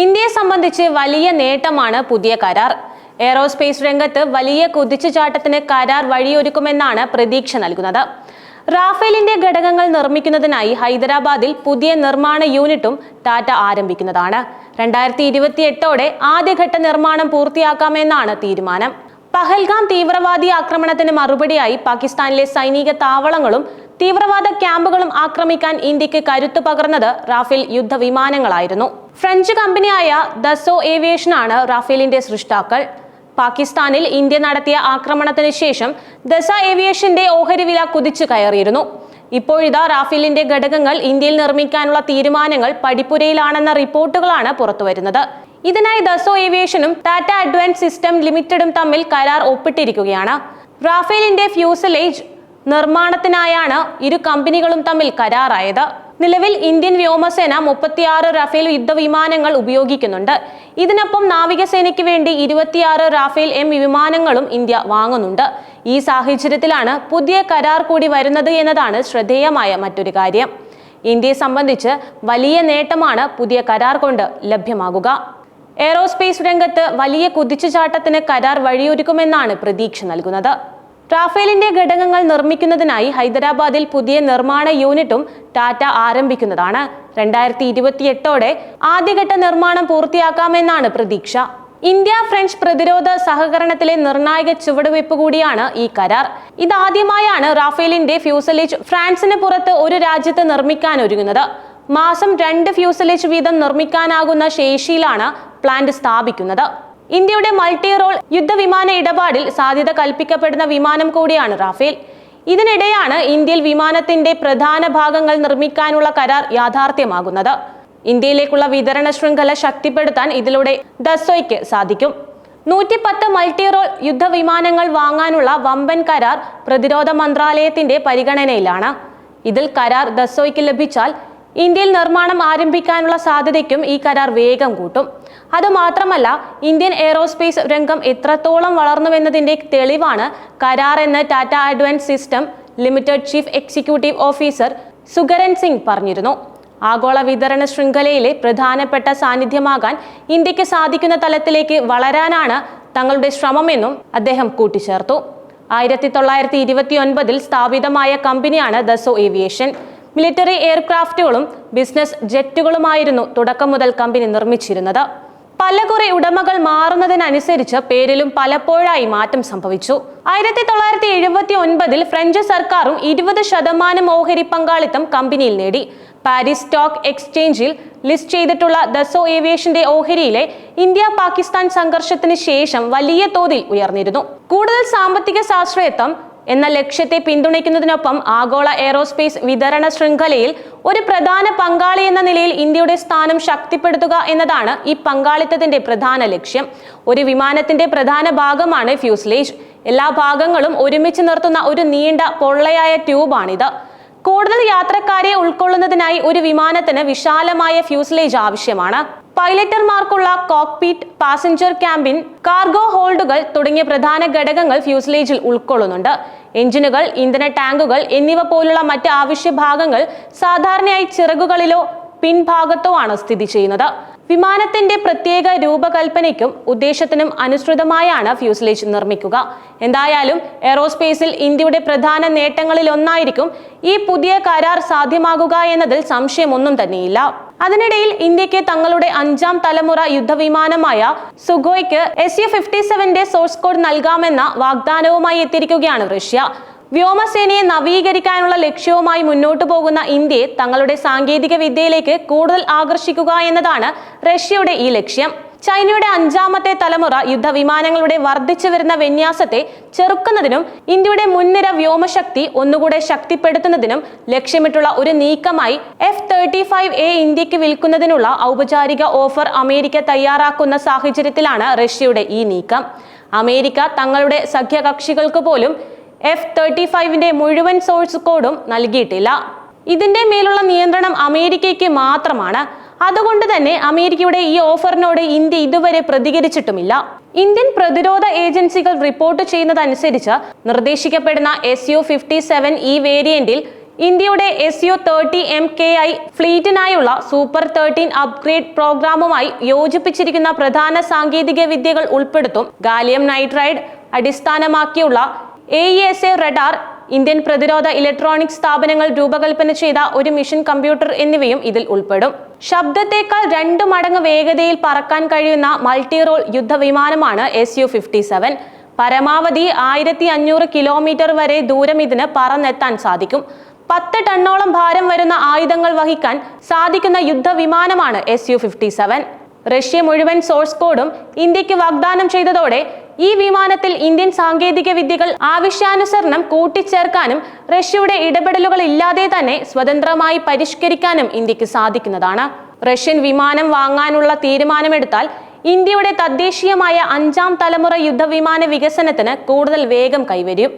ഇന്ത്യയെ സംബന്ധിച്ച് വലിയ നേട്ടമാണ് പുതിയ കരാർ. എയറോസ്പേസ് രംഗത്ത് വലിയ കുതിച്ചുചാട്ടത്തിന് കരാർ വഴിയൊരുക്കുമെന്നാണ് പ്രതീക്ഷ നൽകുന്നത്. റാഫേലിന്റെ ഘടകങ്ങൾ നിർമ്മിക്കുന്നതിനായി ഹൈദരാബാദിൽ പുതിയ നിർമ്മാണ യൂണിറ്റും ടാറ്റ ആരംഭിക്കുന്നതാണ്. രണ്ടായിരത്തി ഇരുപത്തി എട്ടോടെ ആദ്യഘട്ട നിർമ്മാണം പൂർത്തിയാക്കാമെന്നാണ് തീരുമാനം. പഹൽഗാം തീവ്രവാദി ആക്രമണത്തിന് മറുപടിയായി പാകിസ്ഥാനിലെ സൈനിക താവളങ്ങളും തീവ്രവാദ ക്യാമ്പുകളും ആക്രമിക്കാൻ ഇന്ത്യയ്ക്ക് കരുത്തു പകർന്നത് റാഫേൽ യുദ്ധവിമാനങ്ങളായിരുന്നു. ഫ്രഞ്ച് കമ്പനിയായ ദസോ ഏവിയേഷൻ ആണ് റാഫേലിന്റെ സൃഷ്ടാക്കൾ. പാകിസ്ഥാനിൽ ഇന്ത്യ നടത്തിയ ആക്രമണത്തിന് ശേഷം ദസ ഏവിയേഷന്റെ ഓഹരി വില കുതിച്ചു കയറിയിരുന്നു. ഇപ്പോഴിതാ റാഫേലിന്റെ ഘടകങ്ങൾ ഇന്ത്യയിൽ നിർമ്മിക്കാനുള്ള തീരുമാനങ്ങൾ പടിപ്പുരയിലാണെന്ന റിപ്പോർട്ടുകളാണ് പുറത്തുവരുന്നത്. ഇതിനായി ദസോ ഏവിയേഷനും ടാറ്റ അഡ്വാൻസ് സിസ്റ്റം ലിമിറ്റഡും തമ്മിൽ കരാർ ഒപ്പിട്ടിരിക്കുകയാണ്. റാഫേലിന്റെ ഫ്യൂസലേജ് നിർമ്മാണത്തിനായാണ് ഇരു കമ്പനികളും തമ്മിൽ കരാറായത്. നിലവിൽ ഇന്ത്യൻ വ്യോമസേന മുപ്പത്തിയാറ് റഫേൽ യുദ്ധവിമാനങ്ങൾ ഉപയോഗിക്കുന്നുണ്ട്. ഇതിനൊപ്പം നാവികസേനയ്ക്ക് വേണ്ടി ഇരുപത്തിയാറ് റാഫേൽ എം വിമാനങ്ങളും ഇന്ത്യ വാങ്ങുന്നുണ്ട്. ഈ സാഹചര്യത്തിലാണ് പുതിയ കരാർ കൂടി വരുന്നത് എന്നതാണ് ശ്രദ്ധേയമായ മറ്റൊരു കാര്യം. ഇന്ത്യയെ സംബന്ധിച്ച് വലിയ നേട്ടമാണ് പുതിയ കരാർ കൊണ്ട് ലഭ്യമാകുക. എയ്റോസ്പേസ് രംഗത്ത് വലിയ കുതിച്ചുചാട്ടത്തിന് കരാർ വഴിയൊരുക്കുമെന്നാണ് പ്രതീക്ഷ നൽകുന്നത്. റാഫേലിന്റെ ഘടകങ്ങൾ നിർമ്മിക്കുന്നതിനായി ഹൈദരാബാദിൽ പുതിയ നിർമ്മാണ യൂണിറ്റും ടാറ്റ ആരംഭിക്കുന്നതാണ്. രണ്ടായിരത്തി ഇരുപത്തിയെട്ടോടെ ആദ്യഘട്ട നിർമ്മാണം പൂർത്തിയാക്കാമെന്നാണ് പ്രതീക്ഷ. ഇന്ത്യ ഫ്രഞ്ച് പ്രതിരോധ സഹകരണത്തിലെ നിർണായക ചുവടുവയ്പ് കൂടിയാണ് ഈ കരാർ. ഇതാദ്യമായാണ് റാഫേലിന്റെ ഫ്യൂസലേജ് ഫ്രാൻസിന് പുറത്ത് ഒരു രാജ്യത്ത് നിർമ്മിക്കാൻ ഒരുങ്ങുന്നത്. മാസം രണ്ട് ഫ്യൂസലേജ് വീതം നിർമ്മിക്കാനാകുന്ന ശേഷിയിലാണ് പ്ലാന്റ് സ്ഥാപിക്കുന്നത്. ഇന്ത്യയുടെ മൾട്ടി റോൾ യുദ്ധവിമാന ഇടപാടിൽ സാധ്യത കൽപ്പിക്കപ്പെടുന്ന വിമാനം കൂടിയാണ് റാഫേൽ. ഇതിനിടെയാണ് ഇന്ത്യയിൽ വിമാനത്തിന്റെ പ്രധാന ഭാഗങ്ങൾ നിർമ്മിക്കാനുള്ള കരാർ യാഥാർത്ഥ്യമാകുന്നത്. ഇന്ത്യയിലേക്കുള്ള വിതരണ ശൃംഖല ശക്തിപ്പെടുത്താൻ ഇതിലൂടെ ദസോയ്ക്ക് സാധിക്കും. നൂറ്റിപ്പത്ത് മൾട്ടി റോൾ യുദ്ധവിമാനങ്ങൾ വാങ്ങാനുള്ള വമ്പൻ കരാർ പ്രതിരോധ മന്ത്രാലയത്തിന്റെ പരിഗണനയിലാണ്. ഇതിൽ കരാർ ദസോയ്ക്ക് ലഭിച്ചാൽ ഇന്ത്യയിൽ നിർമ്മാണം ആരംഭിക്കാനുള്ള സാധ്യതയ്ക്കും ഈ കരാർ വേഗം കൂട്ടും. അതുമാത്രമല്ല ഇന്ത്യൻ എയറോസ്പേസ് രംഗം എത്രത്തോളം വളർന്നുവെന്നതിന്റെ തെളിവാണ് കരാർ എന്ന് Tata advance system limited chief executive officer Sukaran Singh പറഞ്ഞിരുന്നു. ആഗോള വിതരണ ശൃംഖലയിലെ പ്രധാനപ്പെട്ട സാന്നിധ്യമാകാൻ ഇന്ത്യയ്ക്ക് സാധിക്കുന്ന തലത്തിലേക്ക് വളരാനാണ് തങ്ങളുടെ ശ്രമമെന്നും അദ്ദേഹം കൂട്ടിച്ചേർത്തു. ആയിരത്തി തൊള്ളായിരത്തി ഇരുപത്തി ഒൻപതിൽ സ്ഥാപിതമായ കമ്പനിയാണ് ദസോ ഏവിയേഷൻ. മിലിറ്ററി എയർക്രാഫ്റ്റുകളും ബിസിനസ് ജെറ്റുകളുമായിരുന്നു തുടക്കം മുതൽ കമ്പനി നിർമ്മിച്ചിരുന്നത്. പല കുറെ ഉടമകൾ മാറുന്നതിനനുസരിച്ച് പേരിലും പലപ്പോഴായി മാറ്റം സംഭവിച്ചു. ആയിരത്തി തൊള്ളായിരത്തി എഴുപത്തി ഒൻപതിൽ ഫ്രഞ്ച് സർക്കാരും ഇരുപത് ശതമാനം ഓഹരി പങ്കാളിത്തം കമ്പനിയിൽ നേടി. പാരീസ് സ്റ്റോക്ക് എക്സ്ചേഞ്ചിൽ ലിസ്റ്റ് ചെയ്തിട്ടുള്ള ദസോ ഏവിയേഷന്റെ ഓഹരിയിലെ ഇന്ത്യ പാകിസ്ഥാൻ സംഘർഷത്തിന് ശേഷം വലിയ തോതിൽ ഉയർന്നിരുന്നു. കൂടുതൽ സാമ്പത്തിക സാശ്രയത്വം എന്ന ലക്ഷ്യത്തെ പിന്തുണയ്ക്കുന്നതിനൊപ്പം ആഗോള എയറോസ്പേസ് വിതരണ ശൃംഖലയിൽ ഒരു പ്രധാന പങ്കാളി എന്ന നിലയിൽ ഇന്ത്യയുടെ സ്ഥാനം ശക്തിപ്പെടുത്തുക എന്നതാണ് ഈ പങ്കാളിത്തത്തിന്റെ പ്രധാന ലക്ഷ്യം. ഒരു വിമാനത്തിന്റെ പ്രധാന ഭാഗമാണ് ഫ്യൂസ്ലേജ്. എല്ലാ ഭാഗങ്ങളും ഒരുമിച്ച് നിർത്തുന്ന ഒരു നീണ്ട പൊള്ളയായ ട്യൂബാണിത്. കൂടുതൽ യാത്രക്കാരെ ഉൾക്കൊള്ളുന്നതിനായി ഒരു വിമാനത്തിന് വിശാലമായ ഫ്യൂസ്ലേജ് ആവശ്യമാണ്. പൈലറ്റർമാർക്കുള്ള കോക്പീറ്റ് പാസഞ്ചർ ക്യാമ്പിൻ കാർഗോ ഹോൾഡുകൾ തുടങ്ങിയ പ്രധാന ഘടകങ്ങൾ ഫ്യൂസിലേജിൽ ഉൾക്കൊള്ളുന്നുണ്ട്. എഞ്ചിനുകൾ ഇന്ധന ടാങ്കുകൾ എന്നിവ പോലുള്ള മറ്റ് ആവശ്യ ഭാഗങ്ങൾ സാധാരണയായി ചിറകുകളിലോ പിൻഭാഗത്തോ ആണ് സ്ഥിതി ചെയ്യുന്നത്. വിമാനത്തിന്റെ പ്രത്യേക രൂപകൽപ്പനയ്ക്കും ഉദ്ദേശത്തിനും അനുസൃതമായാണ് ഫ്യൂസിലേജ് നിർമ്മിക്കുക. എന്തായാലും എയറോസ്പേസിൽ ഇന്ത്യയുടെ പ്രധാന നേട്ടങ്ങളിൽ ഒന്നായിരിക്കും ഈ പുതിയ കരാർ സാധ്യമാകുക എന്നതിൽ സംശയമൊന്നും തന്നെയില്ല. അതിനിടയിൽ ഇന്ത്യയ്ക്ക് തങ്ങളുടെ അഞ്ചാം തലമുറ യുദ്ധവിമാനമായ സുഗോയ്ക്ക് എസ് യു ഫിഫ്റ്റി സെവന്റെ സോഴ്സ് കോഡ് നൽകാമെന്ന വാഗ്ദാനവുമായി എത്തിയിരിക്കുകയാണ് റഷ്യ. വ്യോമസേനയെ നവീകരിക്കാനുള്ള ലക്ഷ്യവുമായി മുന്നോട്ടു പോകുന്ന ഇന്ത്യയെ തങ്ങളുടെ സാങ്കേതിക വിദ്യയിലേക്ക് കൂടുതൽ ആകർഷിക്കുക എന്നതാണ് റഷ്യയുടെ ഈ ലക്ഷ്യം. ചൈനയുടെ അഞ്ചാമത്തെ തലമുറ യുദ്ധവിമാനങ്ങളുടെ വർദ്ധിച്ചു വരുന്ന വിന്യാസത്തെ ചെറുക്കുന്നതിനും ഇന്ത്യയുടെ മുൻനിര വ്യോമശക്തി ഒന്നുകൂടെ ശക്തിപ്പെടുത്തുന്നതിനും ലക്ഷ്യമിട്ടുള്ള ഒരു നീക്കമായി എഫ് തേർട്ടി ഫൈവ് എ ഇന്ത്യയ്ക്ക് വിൽക്കുന്നതിനുള്ള ഔപചാരിക ഓഫർ അമേരിക്ക തയ്യാറാക്കുന്ന സാഹചര്യത്തിലാണ് റഷ്യയുടെ ഈ നീക്കം. അമേരിക്ക തങ്ങളുടെ സഖ്യകക്ഷികൾക്ക് പോലും എഫ് തേർട്ടി ഫൈവിന്റെ മുഴുവൻ സോഴ്സ് കോഡും നൽകിയിട്ടില്ല. ഇതിന്റെ മേലുള്ള നിയന്ത്രണം അമേരിക്കയ്ക്ക് മാത്രമാണ്. അതുകൊണ്ട് തന്നെ അമേരിക്കയുടെ ഈ ഓഫറിനോട് ഇന്ത്യ ഇതുവരെ പ്രതികരിച്ചിട്ടുമില്ല. ഇന്ത്യൻ പ്രതിരോധ ഏജൻസികൾ റിപ്പോർട്ട് ചെയ്യുന്നതനുസരിച്ച് നിർദ്ദേശിക്കപ്പെടുന്ന എസ് യു ഫിഫ്റ്റി സെവൻ ഈ വേരിയന്റിൽ ഇന്ത്യയുടെ S U thirty M K I ഫ്ലീറ്റിനായുള്ള super thirteen upgrade പ്രോഗ്രാമുമായി യോജിപ്പിച്ചിരിക്കുന്ന പ്രധാന സാങ്കേതിക വിദ്യകൾ ഉൾപ്പെടുത്തും. ഗാലിയം നൈട്രൈഡ് അടിസ്ഥാനമാക്കിയുള്ള A S A radar Indian പ്രതിരോധ ഇലക്ട്രോണിക് സ്ഥാപനങ്ങൾ രൂപകൽപ്പന ചെയ്ത ഒരു മിഷൻ കമ്പ്യൂട്ടർ എന്നിവയും ഇതിൽ ഉൾപ്പെടും. ശബ്ദത്തേക്കാൾ രണ്ടു മടങ്ങ് വേഗതയിൽ പറക്കാൻ കഴിയുന്ന മൾട്ടി റോൾ യുദ്ധവിമാനമാണ് എസ് യു ഫിഫ്റ്റി സെവൻ. പരമാവധി ആയിരത്തി അഞ്ഞൂറ് കിലോമീറ്റർ വരെ ദൂരം ഇതിന് പറന്നെത്താൻ സാധിക്കും. പത്ത് ടണ്ണോളം ഭാരം വരുന്ന ആയുധങ്ങൾ വഹിക്കാൻ സാധിക്കുന്ന യുദ്ധവിമാനമാണ് S U fifty seven. Russia മുഴുവൻ സോഴ്സ് കോഡും ഇന്ത്യയ്ക്ക് വാഗ്ദാനം ചെയ്തതോടെ ഈ വിമാനത്തിൽ ഇന്ത്യൻ സാങ്കേതിക വിദ്യകൾ ആവശ്യാനുസരണം കൂട്ടിച്ചേർക്കാനും റഷ്യയുടെ ഇടപെടലുകൾ ഇല്ലാതെ തന്നെ സ്വതന്ത്രമായി പരിഷ്കരിക്കാനും ഇന്ത്യയ്ക്ക് സാധിക്കുന്നതാണ്. റഷ്യൻ വിമാനം വാങ്ങാനുള്ള തീരുമാനമെടുത്താൽ ഇന്ത്യയുടെ തദ്ദേശീയമായ അഞ്ചാം തലമുറ യുദ്ധവിമാന വികസനത്തിന് കൂടുതൽ വേഗം കൈവരും.